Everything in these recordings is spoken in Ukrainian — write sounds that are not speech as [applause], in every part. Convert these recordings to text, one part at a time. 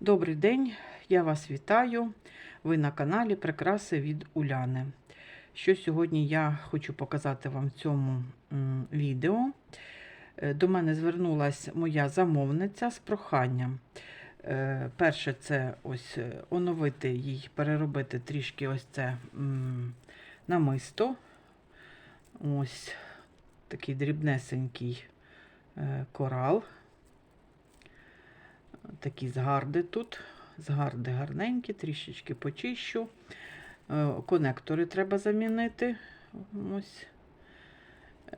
Добрий день, я вас вітаю. Ви на каналі Прикраси від Уляни. Що сьогодні я хочу показати вам в цьому відео. Е, До мене звернулася моя замовниця з проханням. Е, Перше, це ось е, оновити їй, переробити трішки ось це намисто. Ось такий дрібнесенький корал. Такі згарди тут. Згарди гарненькі, трішечки почищу. Е, Конектори треба замінити. Ось.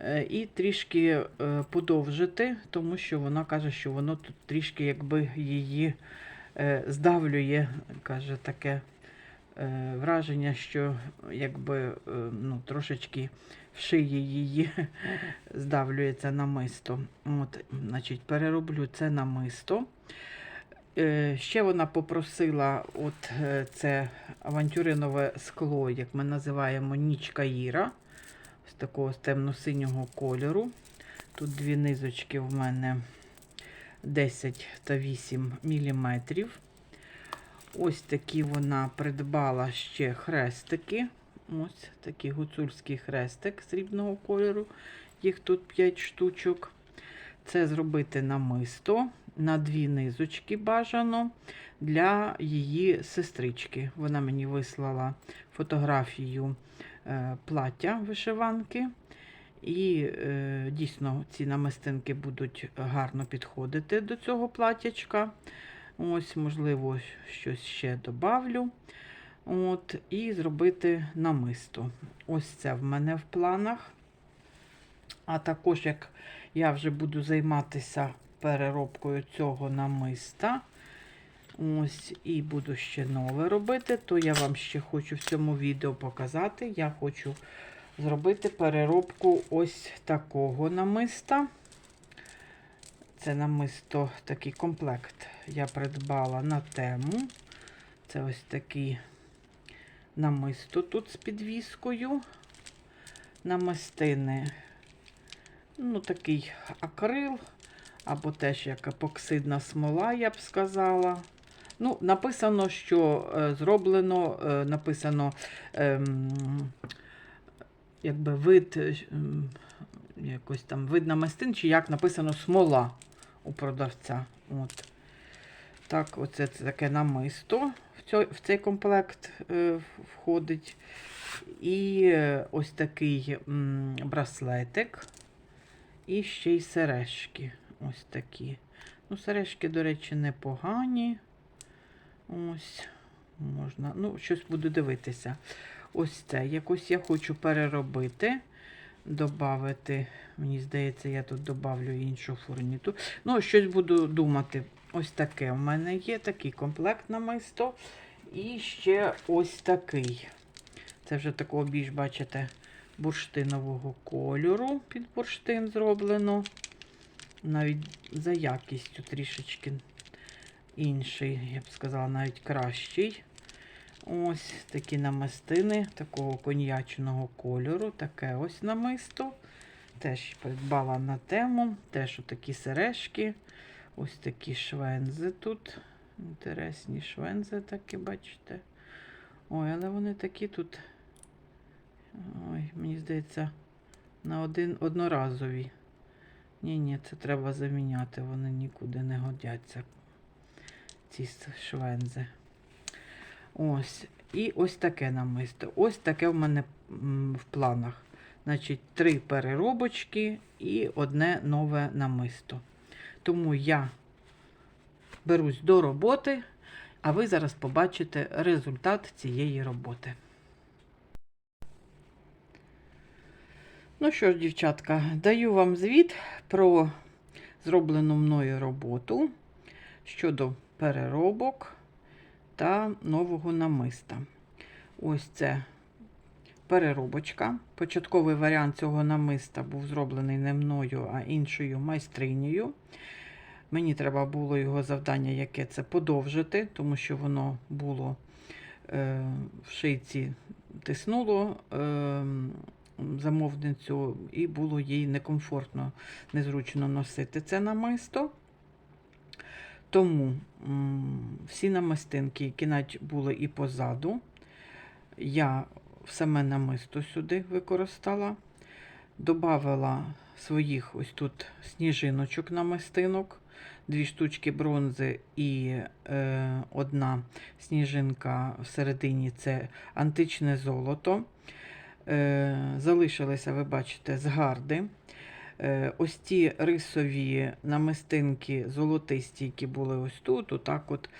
Е, І трішки е, подовжити, тому що вона каже, що воно тут трішки якби її здавлює, каже таке враження, що якби ну, трошечки в шиї її [laughs] здавлюється намисто. От, значить, перероблю це намисто. Е, Ще вона попросила от е, це авантюринове скло, як ми називаємо нічка Іра, з такого темно-синього кольору. Тут дві низочки в мене 10 та 8 мм. Ось такі вона придбала ще хрестики. Ось такий гуцульський хрестик срібного кольору. Їх тут 5 штучок. Це зробити намисто на дві низочки бажано для її сестрички. Вона мені вислала фотографію е, плаття вишиванки. І е, дійсно ці намистинки будуть гарно підходити до цього платтячка. Ось, можливо, щось ще добавлю. От, і зробити намисто. Ось це в мене в планах. А також, як я вже буду займатися переробкою цього намиста, ось, і буду ще нове робити, то я вам ще хочу в цьому відео показати. Я хочу зробити переробку ось такого намиста. Це намисто такий комплект я придбала на тему. Це ось такий намисто тут з підвіскою. Намистини ну, такий акрил, або теж як епоксидна смола, я б сказала. Ну, Написано, що е, зроблено, е, написано ем, якби вид, е, якось там вид намистин, чи як написано смола у продавця. От. Так, оце це таке намисто в, цей, в цей комплект е, входить. І ось такий м, браслетик. І ще й сережки. Ось такі. Ну, сережки, до речі, непогані. Ось, можна. Ну, щось буду дивитися. Ось це. Якось я хочу переробити. Добавити, мені здається, я тут добавлю іншу фурніту. Ну, щось буду думати. Ось таке. У мене є такий комплект намисто. І ще ось такий. Це вже такого більш, бачите, бурштинового кольору під бурштин зроблено. Навіть за якістю трішечки інший, я б сказала, навіть кращий. Ось такі намистини такого коньячного кольору. Таке ось намисто. Теж придбала на тему. Теж такі сережки. Ось такі швензи тут. Інтересні швензи такі, бачите. Ой, але вони такі тут. Ой, мені здається, на один одноразові. Ні-ні, це треба заміняти, вони нікуди не годяться. Ці швензи. Ось. І ось таке намисто. Ось таке в мене в планах. Значить, три переробочки і одне нове намисто. Тому я берусь до роботи, а ви зараз побачите результат цієї роботи. Ну що ж, дівчатка, даю вам звіт про зроблену мною роботу щодо переробок та нового намиста. Ось це переробочка. Початковий варіант цього намиста був зроблений не мною, а іншою майстринею. Мені треба було його завдання, яке це подовжити, тому що воно було е, в шийці тиснуло е, замовницю, і було їй некомфортно, незручно носити це намисто. Тому всі намистинки, які навіть були і позаду, я саме намисто сюди використала. Добавила своїх ось тут сніжиночок намистинок, дві штучки бронзи і е, одна сніжинка всередині це античне золото. Е, залишилися, ви бачите, згарди. Е, ось ті рисові намистинки золотисті, які були ось тут, отак от,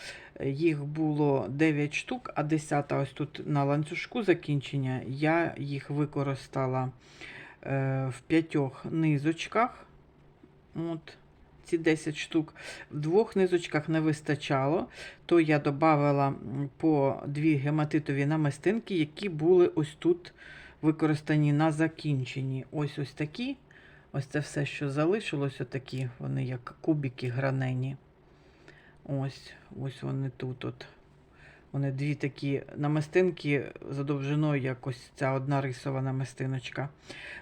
їх було 9 штук, а 10 ось тут на ланцюжку закінчення, я їх використала е, в п'ятьох низочках. От, ці 10 штук. В двох низочках не вистачало, то я додала по дві гематитові намистинки, які були ось тут використані на закінченні. Ось ось такі. Ось це все, що залишилось, отакі, вони як кубики гранені. Ось, ось вони тут. От. Вони дві такі намистинки за довжиною, як ось ця одна рисова намистиночка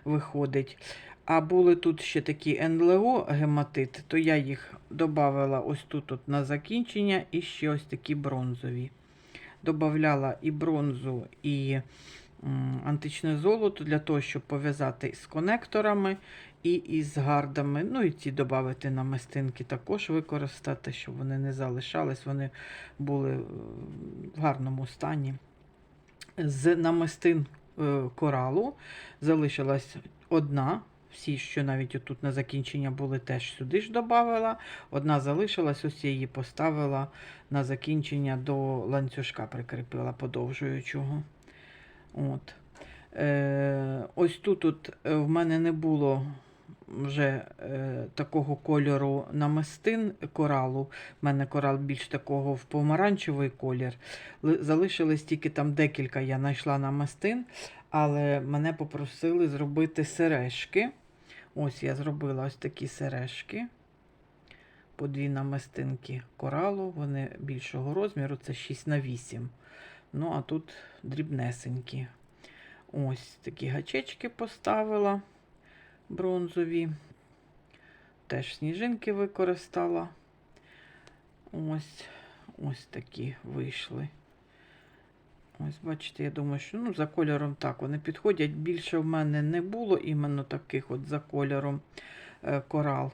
виходить. А були тут ще такі НЛО гематит, то я їх додавала ось тут от на закінчення і ще ось такі бронзові. Добавляла і бронзу, і античне золото для того, щоб пов'язати з конекторами і із гардами. Ну і ці додати намистинки також використати, щоб вони не залишались, вони були е, в гарному стані. З намистин е, коралу залишилась одна. Всі, що навіть отут на закінчення були, теж сюди ж додавала. Одна залишилась, ось я її поставила на закінчення до ланцюжка, прикріпила подовжуючого. От. Е, ось тут от, е, в мене не було вже е, такого кольору намистин коралу. У мене корал більш такого в помаранчевий колір. Ли- Залишилось тільки там декілька я знайшла намистин, але мене попросили зробити сережки. Ось я зробила ось такі сережки. По дві намистинки коралу, вони більшого розміру, це 6 на 8. Ну, а тут дрібнесенькі. Ось такі гачечки поставила бронзові. Теж сніжинки використала. Ось ось такі вийшли. Ось, бачите, я думаю, що ну, за кольором так вони підходять. Більше в мене не було іменно таких от за кольором е, корал,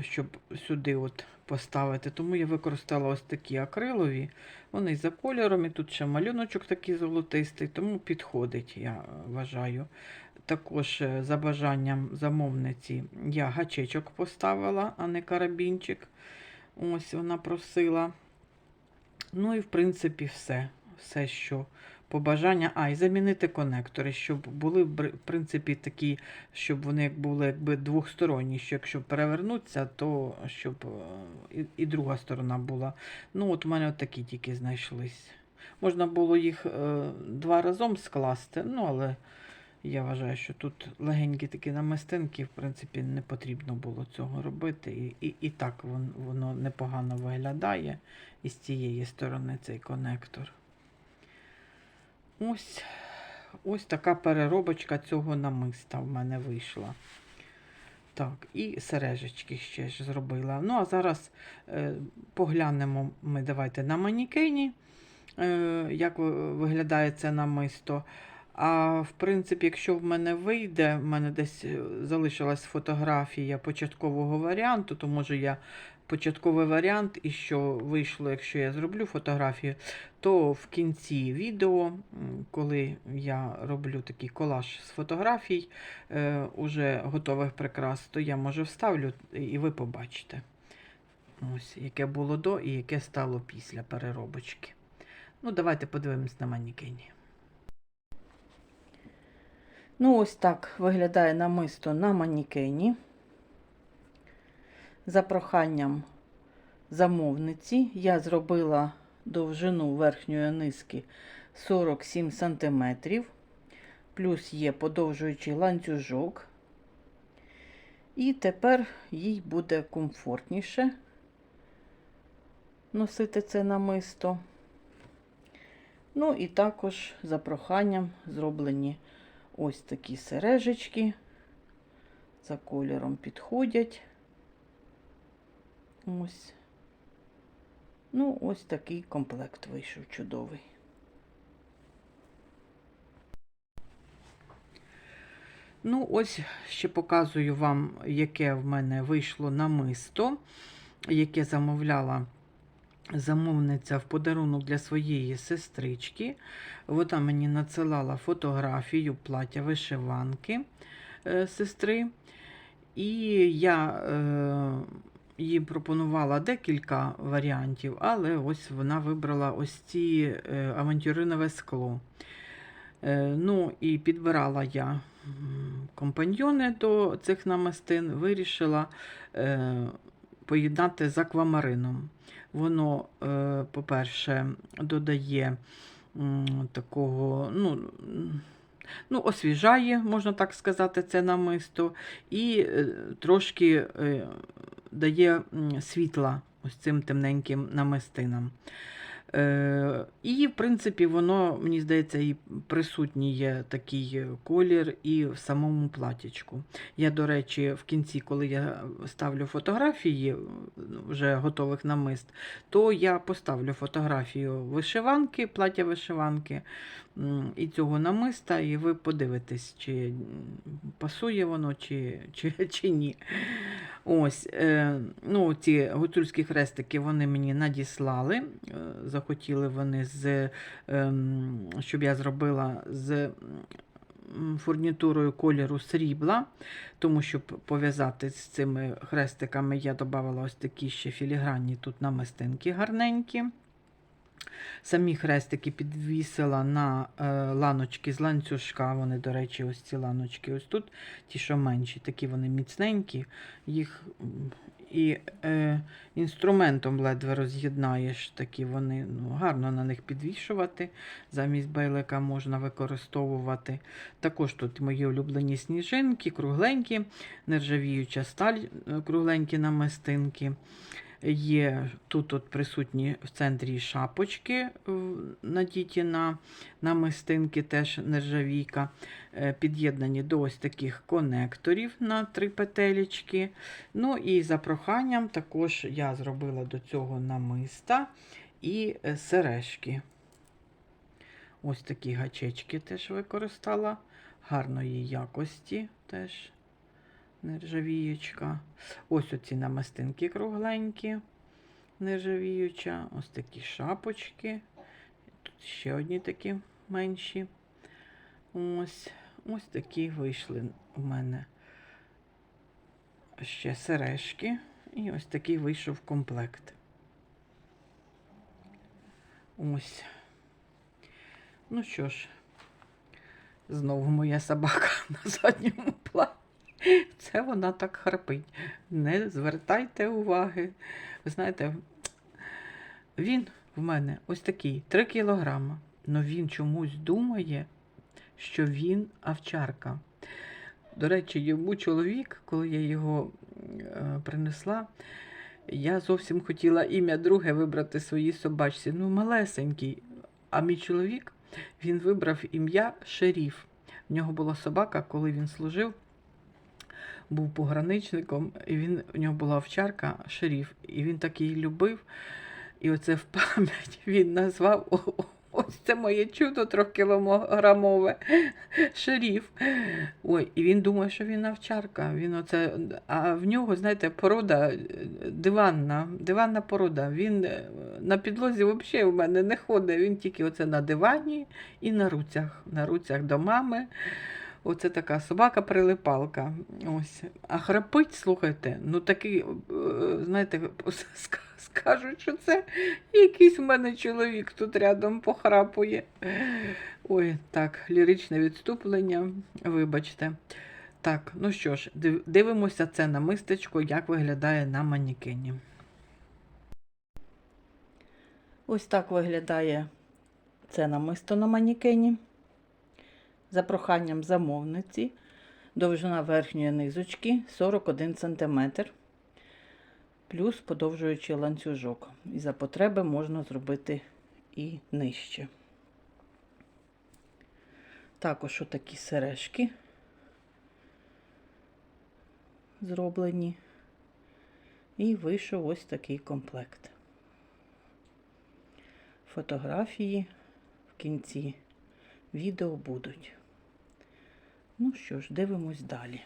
щоб сюди от поставити. Тому я використала ось такі акрилові. Вони за кольором, і тут ще малюночок такий золотистий, тому підходить, я вважаю. Також е, за бажанням замовниці я гачечок поставила, а не карабінчик. Ось вона просила. Ну і в принципі все. Все, що побажання. А, і замінити конектори, щоб були в принципі такі, щоб вони були якби двохсторонні, що якщо перевернуться, то щоб е, і, і друга сторона була. Ну, от у мене такі тільки знайшлись. Можна було їх е, два разом скласти, ну але я вважаю, що тут легенькі такі намистинки, в принципі, не потрібно було цього робити. І, і, і так вон, воно непогано виглядає із цієї сторони цей конектор. Ось, ось така переробочка цього намиста в мене вийшла. Так, і сережечки ще ж зробила. Ну, а зараз е, поглянемо ми давайте на манікені, е, як виглядає це намисто. А в принципі, якщо в мене вийде, в мене десь е, залишилась фотографія початкового варіанту, то може я початковий варіант, і що вийшло, якщо я зроблю фотографію, то в кінці відео, коли я роблю такий колаж з фотографій, е, уже готових прикрас, то я може вставлю і ви побачите. Ось, яке було до і яке стало після переробочки. Ну, давайте подивимось на манікені. Ну, ось так виглядає намисто на манікені. За проханням замовниці я зробила довжину верхньої низки 47 см, плюс є подовжуючий ланцюжок. І тепер їй буде комфортніше носити це намисто. Ну і також за проханням зроблені ось такі сережечки. За кольором підходять. Ось Ну, ось такий комплект вийшов чудовий. Ну, ось ще показую вам, яке в мене вийшло намисто, яке замовляла замовниця в подарунок для своєї сестрички. Вона мені надсилала фотографію плаття вишиванки е, сестри. І я е, їй пропонувала декілька варіантів, але ось вона вибрала ось ці е, авантюринове скло. Е, ну і підбирала я компаньйони до цих намистин, вирішила е, поєднати з аквамарином. Воно, по-перше, додає такого, ну, ну, освіжає, можна так сказати, це намисто, і трошки дає світла ось цим темненьким намистинам. Е, і, в принципі, воно, мені здається, і присутній є такий колір і в самому платічку. Я, до речі, в кінці, коли я ставлю фотографії ну, вже готових намист, то я поставлю фотографію вишиванки, плаття вишиванки і цього намиста, і ви подивитесь, чи пасує воно, чи, чи, чи ні. Ось, е, ну, ці гуцульські хрестики вони мені надіслали. Е, захотіли вони, з, е, щоб я зробила з фурнітурою кольору срібла, тому щоб пов'язати з цими хрестиками, я додавала ось такі ще філігранні тут намистинки гарненькі. Самі хрестики підвісила на е, ланочки з ланцюжка. Вони, до речі, ось ці ланочки. Ось тут ті, що менші, такі вони міцненькі. Їх і е, інструментом ледве роз'єднаєш. Такі вони ну, гарно на них підвішувати. Замість байлика можна використовувати. Також тут мої улюблені сніжинки, кругленькі, нержавіюча сталь, е, кругленькі намистинки. Є тут от присутні в центрі шапочки надіті на намистинки, теж нержавійка, е, під'єднані до ось таких конекторів на три петелечки. Ну і за проханням також я зробила до цього намиста і е, сережки. Ось такі гачечки теж використала гарної якості теж нержавіючка. Ось оці намистинки кругленькі, нержавіюча. Ось такі шапочки. Тут ще одні такі менші. Ось, ось такі вийшли у мене ще сережки. І ось такий вийшов комплект. Ось. Ну що ж, знову моя собака [laughs] на задньому плані. Це вона так храпить. Не звертайте уваги. Ви знаєте, він в мене ось такий 3 кілограма. але він чомусь думає, що він овчарка. До речі, йому чоловік, коли я його е, принесла, я зовсім хотіла ім'я друге вибрати своїй собачці. Ну, малесенький. А мій чоловік він вибрав ім'я Шеріф. В нього була собака, коли він служив був пограничником, і він, у нього була овчарка, шеріф, і він так її любив. І оце в [laughs] пам'ять він назвав ось це моє чудо трьохкілограмове [laughs] шеріф. Ой, і він думає, що він овчарка. Він оце, а в нього, знаєте, порода е, диванна, диванна порода. Він е, на підлозі взагалі у мене не ходить. Він тільки оце на дивані і на руцях, на руцях до мами. Оце така собака-прилипалка. Ось. А храпить, слухайте, ну такий, е, знаєте, [laughs] скажуть, що це якийсь в мене чоловік тут рядом похрапує. Ой, так, ліричне відступлення, вибачте. Так, ну що ж, дивимося це на мистечко, як виглядає на манікені. Ось так виглядає це намисто на манікені. За проханням замовниці, довжина верхньої низочки 41 см, плюс подовжуючий ланцюжок. І за потреби можна зробити і нижче. Також отакі сережки зроблені. І вийшов ось такий комплект. Фотографії в кінці відео будуть. Ну що ж, дивимось далі.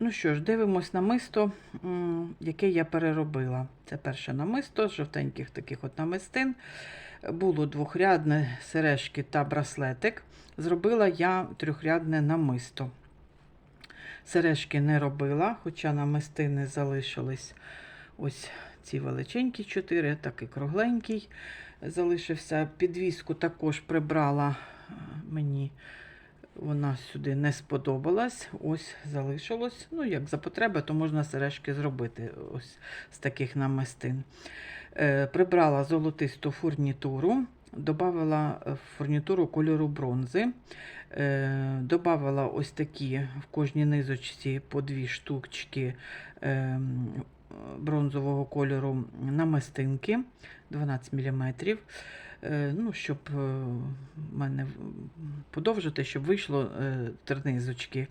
Ну що ж, дивимось намисто, яке я переробила. Це перше намисто з жовтеньких таких от намистин. Було двохрядне сережки та браслетик. Зробила я трьохрядне намисто. Сережки не робила, хоча намистини залишились ось ці величенькі чотири, такий кругленький залишився. Підвіску також прибрала мені. Вона сюди не сподобалась. Ось залишилось. Ну, як за потреби, то можна сережки зробити ось з таких намистин. Е, прибрала золотисту фурнітуру, додала фурнітуру кольору бронзи. Е, Добавила ось такі в кожній низочці по дві штучки е, бронзового кольору намистинки 12 мм. Ну, щоб е, в мене подовжити, щоб вийшло е, три низочки.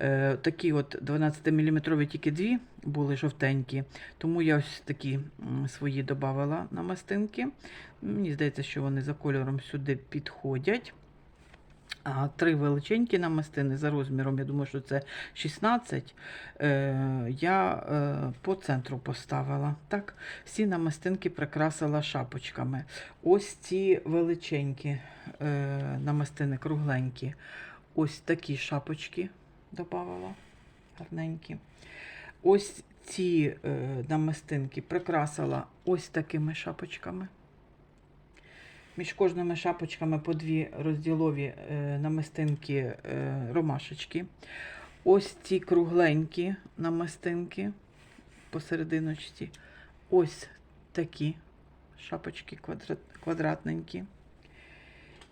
Е, Такі от 12-мм тільки дві були жовтенькі, тому я ось такі свої додавала намистинки. Мені здається, що вони за кольором сюди підходять. А три величенькі намистини за розміром, я думаю, що це 16, е, я е, по центру поставила. Так, всі намистинки прикрасила шапочками. Ось ці величенькі е, намистини кругленькі. Ось такі шапочки додавала, гарненькі. Ось ці намистинки прикрасила ось такими шапочками. Між кожними шапочками по дві розділові е, намистинки е, ромашечки. Ось ці кругленькі намистинки посерединочці. Ось такі шапочки квадрат, квадратненькі.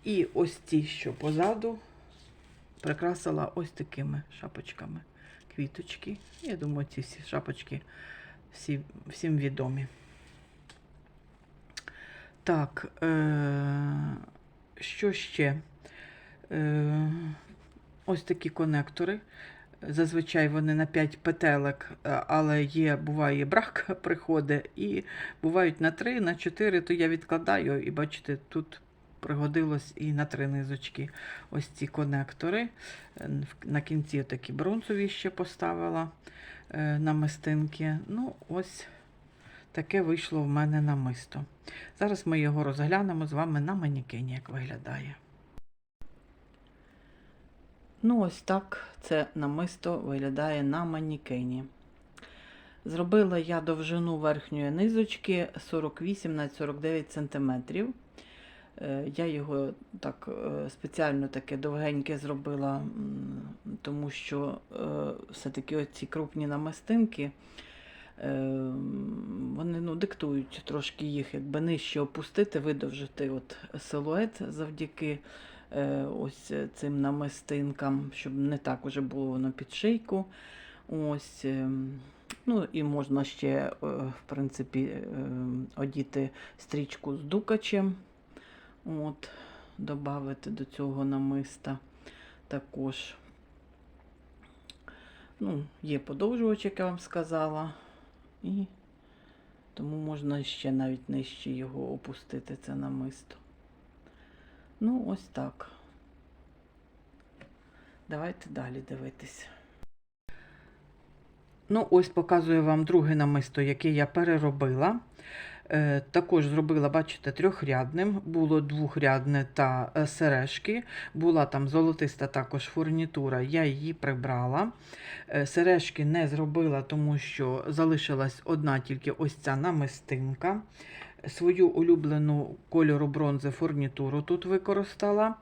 І ось ці, що позаду, прикрасила ось такими шапочками. Квіточки. Я думаю, ці всі шапочки всі, всім відомі. Так, е, що ще? Е, ось такі конектори. Зазвичай вони на 5 петелек, е, але є, буває брак [laughs] приходить, і бувають на 3, на 4, то я відкладаю, і бачите, тут пригодилось і на 3 низочки ось ці конектори. Е, На кінці такі бронзові ще поставила е, намистинки. Ну, ось таке вийшло в мене намисто. Зараз ми його розглянемо з вами на манікені, як виглядає. Ну, ось так це намисто виглядає на манікені. Зробила я довжину верхньої низочки 48 на 49 см. Я його так е, спеціально таке довгеньке зробила, тому що е, все-таки оці крупні намистинки, е, вони ну, диктують трошки їх, якби нижче опустити, видовжити от силует завдяки е, ось цим намистинкам, щоб не так уже було воно під шийку. Ось, е, ну і можна ще, е, в принципі, е, одіти стрічку з дукачем. От, додати до цього намиста також. Ну, є подовжувач, як я вам сказала, і тому можна ще навіть нижче його опустити, це намисто. Ну, ось так. Давайте далі дивитися. Ну, ось показую вам друге намисто, яке я переробила. Е, також зробила, бачите, трьохрядним, було двохрядне та е, сережки. Була там золотиста також фурнітура, я її прибрала. Е, сережки не зробила, тому що залишилась одна тільки ось ця намистинка. Свою улюблену кольору бронзи фурнітуру тут використала.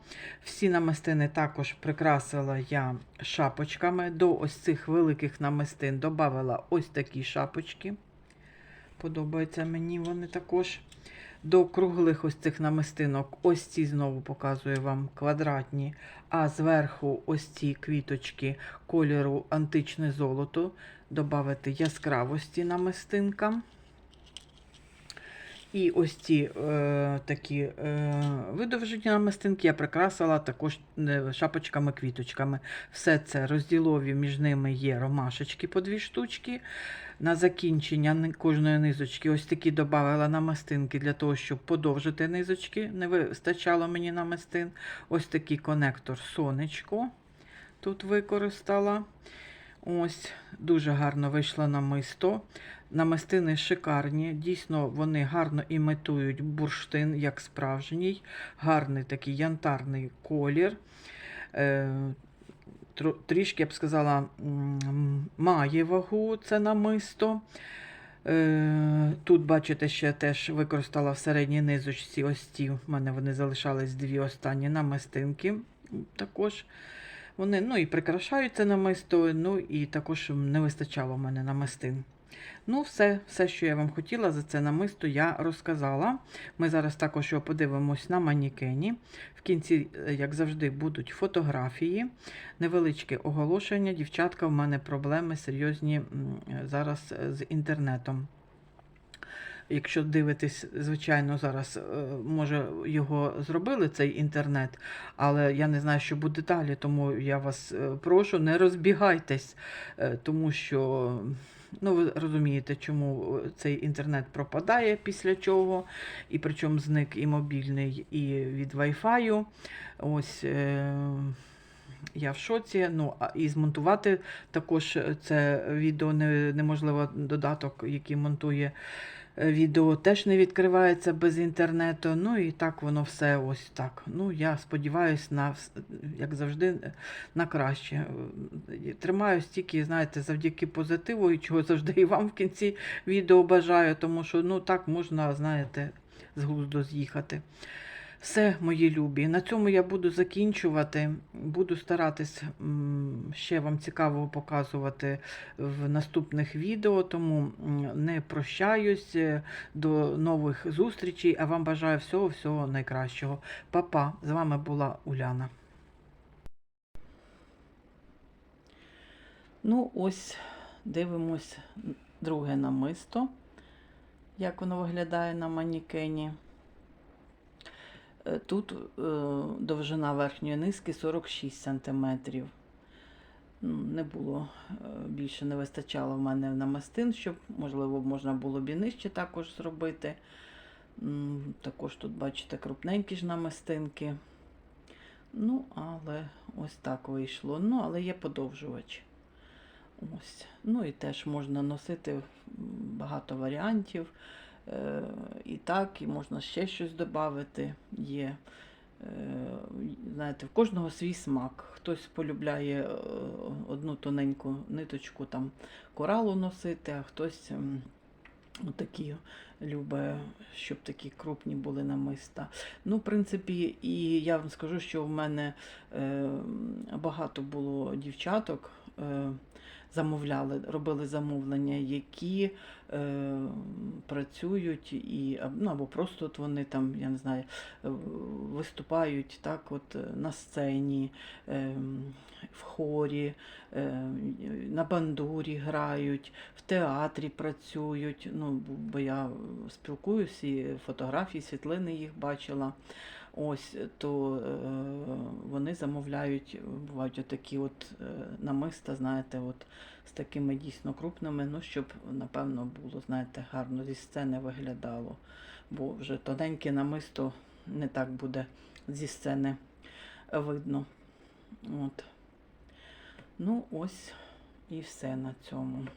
Всі намистини також прикрасила я шапочками. До ось цих великих намистин додала ось такі шапочки. Подобаються мені вони також. До круглих ось цих намистинок, ось ці знову показую вам квадратні, а зверху ось ці квіточки кольору античне золото. Добавити яскравості намистинкам. І ось ці е, такі е, видовжені намистинки я прикрасила також е, шапочками-квіточками. Все це розділові, між ними є ромашечки по дві штучки. На закінчення кожної низочки ось такі додавала намистинки для того, щоб подовжити низочки. Не вистачало мені намистин. Ось такий конектор сонечко тут використала. Ось, дуже гарно вийшло намисто. Намистини шикарні. Дійсно, вони гарно імітують бурштин, як справжній. Гарний такий янтарний колір. Трішки, я б сказала, має вагу це намисто. Е, Тут, бачите, ще теж використала в середній низочці ось ці. У мене вони залишались дві останні намистинки. Також вони ну, і прикрашають намисто, ну і також не вистачало в мене намистин. Ну, все, все, що я вам хотіла за це намисто, я розказала. Ми зараз також його подивимось на манікені. В кінці, е, як завжди, будуть фотографії, невеличке оголошення. Дівчатка, в мене проблеми серйозні зараз е, з інтернетом. Якщо дивитесь, звичайно, зараз е, може його зробили цей інтернет, але я не знаю, що буде далі, тому я вас прошу, не розбігайтесь, тому що ну, ви розумієте, чому цей інтернет пропадає після чого, і причому зник і мобільний, і від Wi-Fi. Ось. Е- я в шоці. Ну, і змонтувати також це відео не, неможливо додаток, який монтує е, відео, теж не відкривається без інтернету. Ну і так воно все ось так. Ну, я сподіваюся, на, як завжди, на краще. Е, Тримаюсь тільки, знаєте, завдяки позитиву, і чого завжди і вам в кінці відео бажаю, тому що ну так можна, знаєте, з глузду з'їхати. Все, мої любі. На цьому я буду закінчувати. Буду старатись ще вам цікавого показувати в наступних відео, тому не прощаюсь. Е, До нових зустрічей, а вам бажаю всього-всього найкращого. Па-па, з вами була Уляна. Ну, ось дивимось друге намисто, як воно виглядає на манікені. Тут е, довжина верхньої низки 46 см. Не було, е, більше не вистачало в мене намистин, щоб, можливо, можна було б і нижче також зробити. Також тут, бачите, крупненькі ж намистинки. Ну, але ось так вийшло. Ну, але є подовжувач. Ось. Ну і теж можна носити багато варіантів. Е, і так, і можна ще щось додати. Є. Е, знаєте, в кожного свій смак. Хтось полюбляє е, одну тоненьку ниточку там коралу носити, а хтось такі любить, щоб такі крупні були намиста. Ну, в принципі, і я вам скажу, що в мене е, багато було дівчаток. Замовляли, робили замовлення, які е, працюють і ну, або просто от вони там, я не знаю, е, виступають так, от е, на сцені, е, в хорі, е, на бандурі грають, в театрі працюють. Ну, бо- я спілкуюся, фотографії, світлини їх бачила. Ось то е, вони замовляють, бувають отакі от е, намиста, знаєте, от з такими дійсно крупними, ну, щоб, напевно, було, знаєте, гарно зі сцени виглядало. Бо вже тоненьке намисто не так буде зі сцени видно. От. Ну, ось і все на цьому.